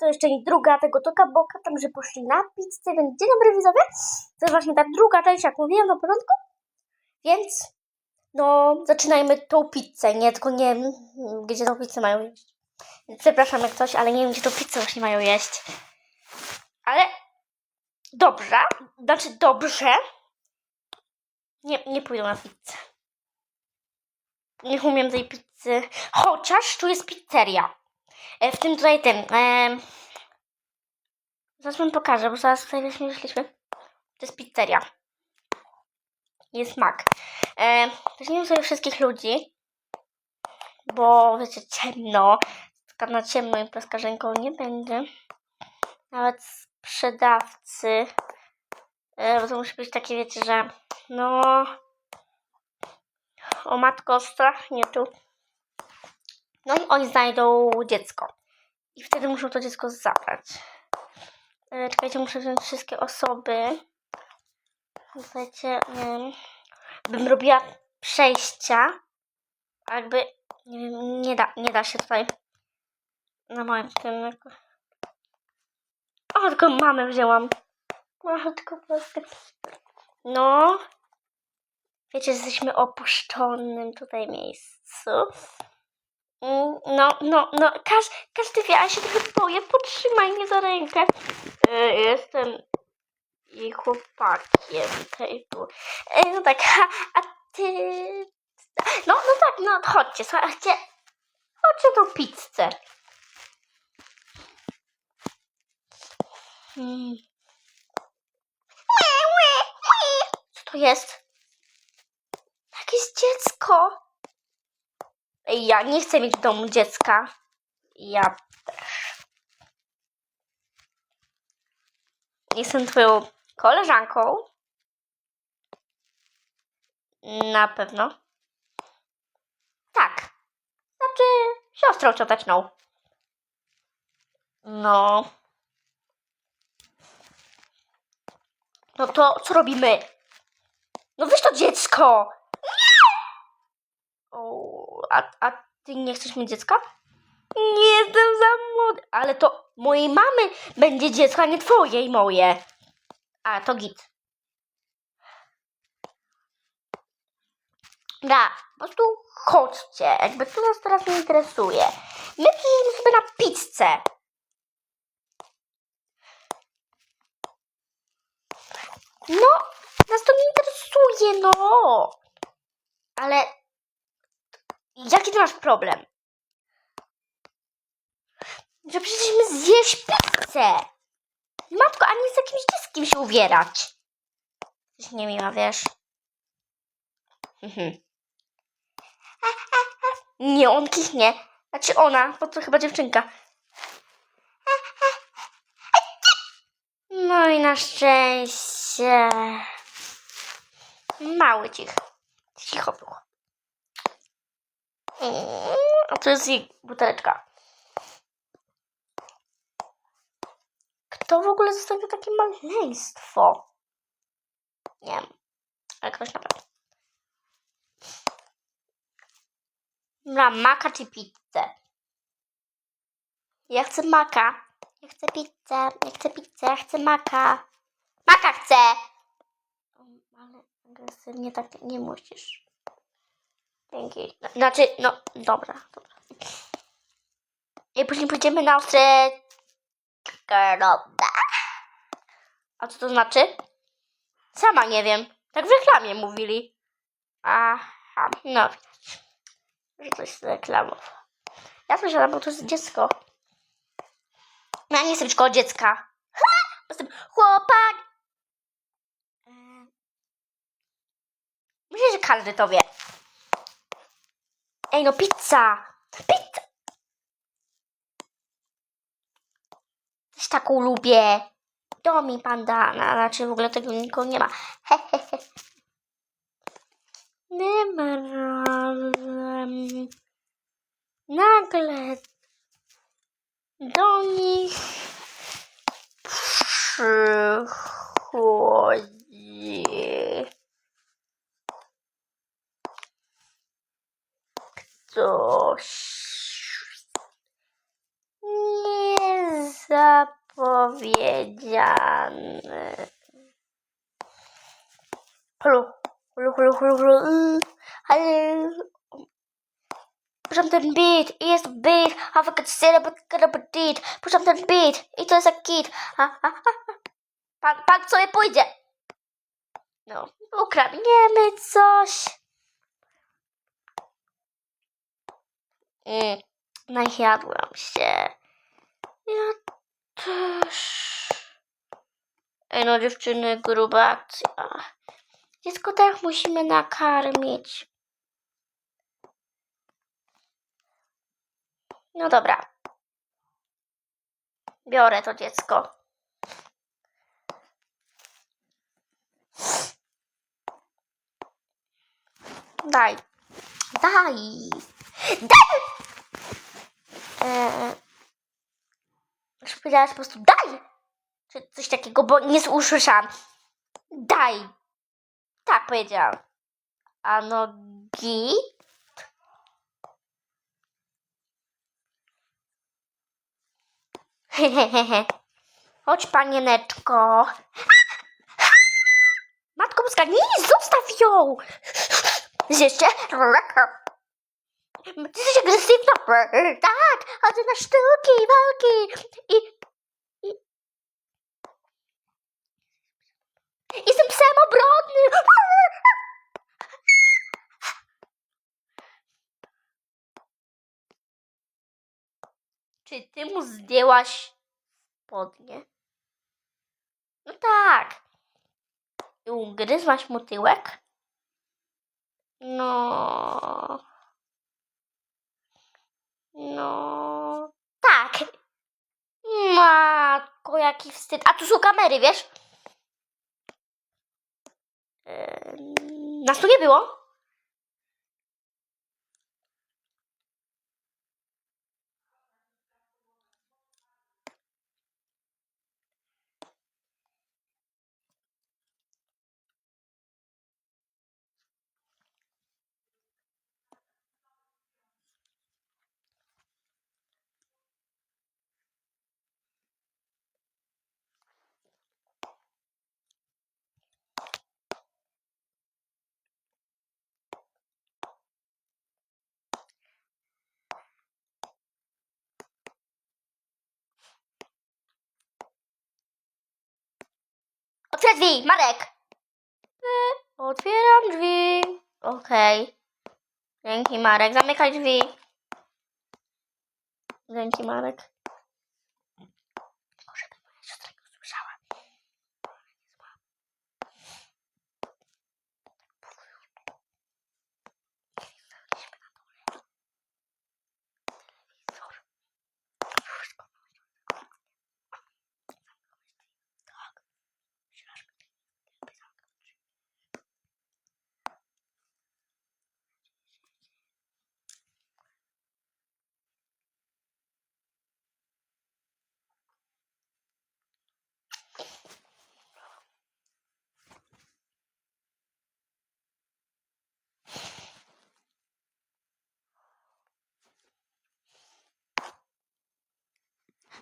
to jeszcze nie druga tego toka boka, tam, że poszli na pizzę, więc dzień dobry widzowie. To jest właśnie ta druga część, jak mówiłem na początku. Więc, no, zaczynajmy tą pizzę, nie, tylko nie wiem, gdzie tą pizzę mają jeść. Przepraszam jak coś, ale nie wiem, gdzie tą pizzę właśnie mają jeść. Ale, dobrze, znaczy dobrze. Nie, nie pójdą na pizzę. Nie umiem tej pizzy. Chociaż tu jest pizzeria. E, w tym tutaj tym. E, zaraz wam pokażę, bo zaraz tutaj wyszliśmy. To jest pizzeria. Jest mak. E, weźmiemy sobie wszystkich ludzi. Bo wiecie, ciemno. Na ciemno imprezka ręką nie będzie. Nawet sprzedawcy. E, bo to musi być takie, wiecie, że no... O matko, strach, nie tu. No i oni znajdą dziecko. I wtedy muszą to dziecko zabrać. E, czekajcie, muszę wziąć wszystkie osoby. Słuchajcie, wiem, bym robiła przejścia, a jakby, nie wiem, nie da, nie da się tutaj na moim tym. O, tylko mamę wzięłam. O, tylko polskę. No, wiecie, jesteśmy opuszczonym tutaj miejscu. No, no, no, każ, każdy wie, a się trochę boję, potrzymaj mnie za rękę. E, Jestem i chłopakiem tej tu. E, No tak, a, a ty... No, no tak, no chodźcie, słuchajcie, chodźcie tą pizzę. Hmm. Co to jest? Jakieś dziecko. Ja nie chcę mieć w domu dziecka. Ja też. Jestem twoją koleżanką. Na pewno. Tak. Znaczy siostrą cioteczną. No. No to co robimy? No weź to dziecko! A, a ty nie chcesz mieć dziecka? Nie jestem za młody. Ale to mojej mamy będzie dziecko, a nie twoje i moje. A, to git. Da, po prostu chodźcie. Jakby to nas teraz nie interesuje. My przyjdziemy sobie na pizzę. No, nas to nie interesuje, no. Ale Jaki ty masz problem? Że przecież my zjeść pizzę. Matko, a nie z jakimś dzieckiem się ubierać. Coś nie miła, wiesz. Mhm. Nie, on kichnie. Znaczy ona, bo to chyba dziewczynka. No i na szczęście. Mały cich. Cicho było. A to jest jej buteleczka. Kto w ogóle zostawił takie maleństwo? Nie wiem. Ale ktoś na pewno. Dobra, maka czy pizzę? Ja chcę maka. Ja chcę pizzę. Ja chcę pizzę. Ja chcę maka. Maka chcę! Ale agresywnie tak nie musisz. Dzięki. Znaczy, no, dobra, dobra. I później pójdziemy na ostre... Kierowca. A co to znaczy? Sama nie wiem. Tak w reklamie mówili. Aha, no widać. Że coś z reklamą. Ja słyszałam, bo to jest dziecko. No, Ja nie jestem szkoła dziecka. Ha! Jestem chłopak. Myślę, że każdy to wie. Ej, no pizza! Pizza! Też taką lubię. To mi panda, na, znaczy w ogóle tego nikogo nie ma. Hehehe. Nie ma razem. Nagle do nich przychodzi ktoś powiedziane. Halo, halo, halo, halo, halo. Puszczam ten beat, i jest beat, a wy gonna beat. Puszczam ten beat i to jest jak kit. Ha, ha, ha. Pan, pan sobie pójdzie. No, ukradniemy coś. Mm, najadłam się. Ja też. Ej no dziewczyny, gruba akcja. Dziecko tak musimy nakarmić. No dobra. Biorę to dziecko. Daj. Daj. Daj! Eee, już powiedziałaś po prostu daj! Czy coś takiego, bo nie usłyszałam. Daj! Tak powiedziałam. A no git? Chodź, panieneczko. Matko boska, nie, zostaw ją! Jeszcze? Ty jesteś agresywna. Tak, chodzę na sztuki, walki i... i... Jestem psem obrodnym. Czy ty mu zdjęłaś spodnie? No tak. I ugryzłaś mu tyłek? No. No. Tak. Matko, jaki wstyd. A tu są kamery, wiesz? Em, Nas tu nie było. Otwieraj drzwi, Marek. Otwieram drzwi. Okej. Dzięki, Marek. Zamykaj drzwi. Dzięki, Marek. Może by moja siostra nie usłyszała. Telewizor. Wszystko. Tak. Myślasz, że lepiej zamknąć drzwi.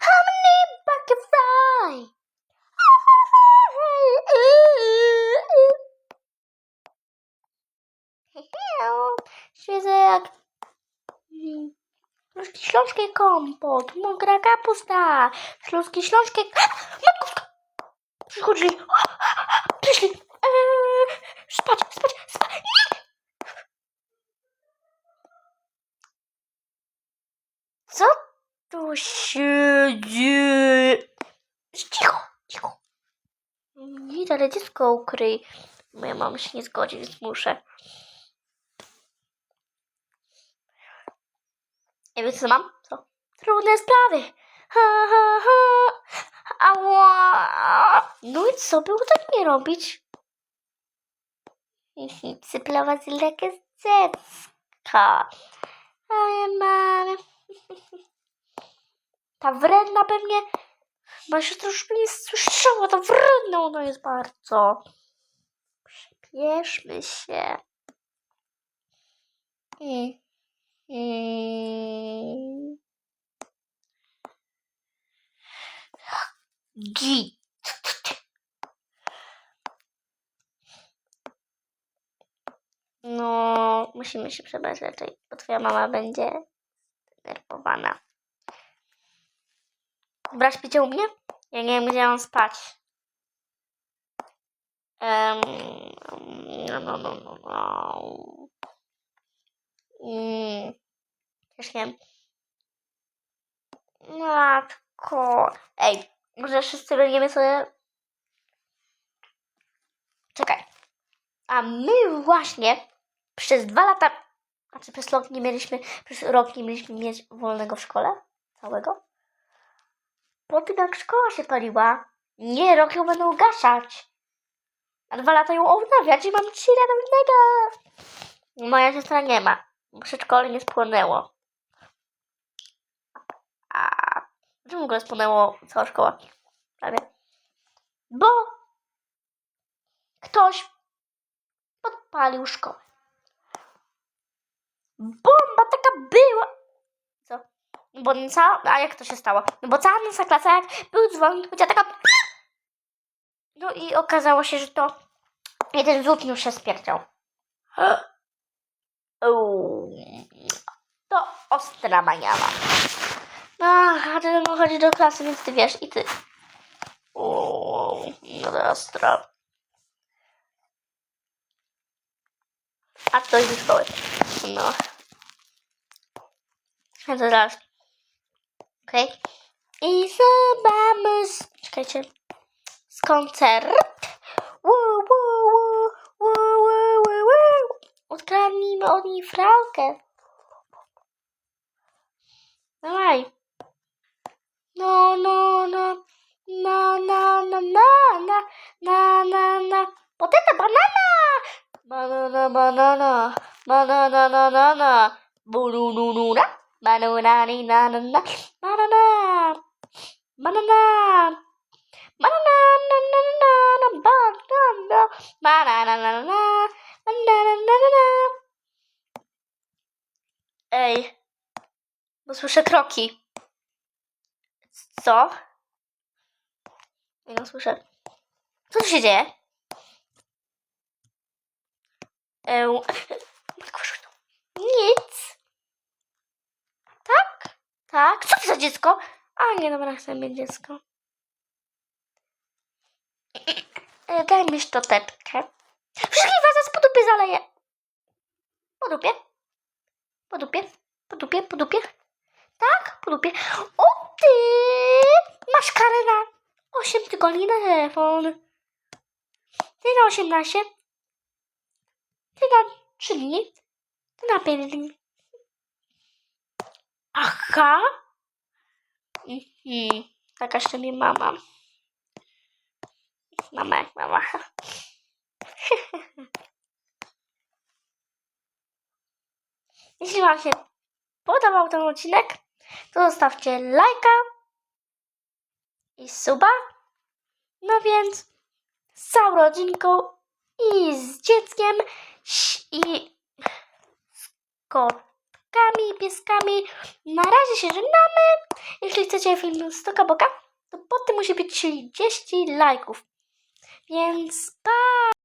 How many bucket fry? Świecę jak mm, śląski śląski kompot, mokra kapusta, śląski śląski... Matko! Przychodzili! Przyszli! Eee, spać, spać, spać! Nie! Co tu się dzieje? Cicho, cicho. Nie, ale dziecko ukryj. Moja mama się nie zgodzi, więc muszę. Nie wiem, co mam? Trudne sprawy. Ha, ha, ha. No i co było tak nie robić? Cyplować lekę z dziecka. Ale mamy. Ta wredna pewnie... Moja siostra już mnie słyszała, ta wredna ona jest bardzo. Przyspieszmy się. Mm. Mm. Git. No, musimy się przebrać raczej, bo twoja mama będzie zdenerwowana. Dobra, śpicie u mnie? Ja nie wiem, gdzie mam spać. Um, no, no, no, no, no. Mm, już nie wiem. Matko. Ej, może wszyscy będziemy sobie... Czekaj. A my właśnie przez dwa lata, znaczy przez rok nie mieliśmy, przez rok nie mieliśmy mieć wolnego w szkole całego. Po tym jak szkoła się paliła, nie, rok ją będą ugaszać. A dwa lata ją odnawiać i mam trzy lata wolnego. Moja siostra nie ma. Przedszkole nie spłonęło. A czemu ogóle spłonęło cała szkoła? Prawie. Bo ktoś podpalił szkołę. Bomba taka była. Co? Bo cała, a jak to się stało? No bo cała nasza klasa, jak był dzwon, to taka... No i okazało się, że to jeden z uczniów się spierdział. To ostra maniała. No, a ty no, chodzi do klasy, więc ty wiesz i ty. Uuu, no ostra. A ktoś ze szkoły. No. A to zaraz. Okej. I zobaczmy. Z... Czekajcie. Z koncert. Wu, wu, wu, wu, wu, wu. Odkradnijmy od niej frałkę. Dawaj. No, no, no. Na, na, na, na, na, na, na, na. Poteta, banana! Banana, banana, banana, na, na, na, bulununa, banana, ni, na, na, na, banana, banana, banana, na, na, na, na, banana, banana, na, na, na, banana, na, na, na. Kroki. Co? Nie słyszę. Co tu się dzieje? Nic. Tak? Tak. Co to za dziecko? A nie, dobra, chcę mieć dziecko. E, Daj mi szczoteczkę. Was zaraz po dupie zaleję. Po dupie. Po dupie. Tak? Po dupie. O ty! Masz karę na 8 tygodni na telefon. Ty na 18. Ty na 3 dni. Ty na 5 dni. Aha. Mhm. Taka jeszcze mi mama. Mama jak mama. Jeśli Wam się podobał ten odcinek, to zostawcie lajka i suba. No więc z całą rodzinką i z dzieckiem i z kotkami, pieskami. Na razie się żegnamy. Jeśli chcecie film z Toka Boka, to pod tym musi być 30 lajków. Więc pa!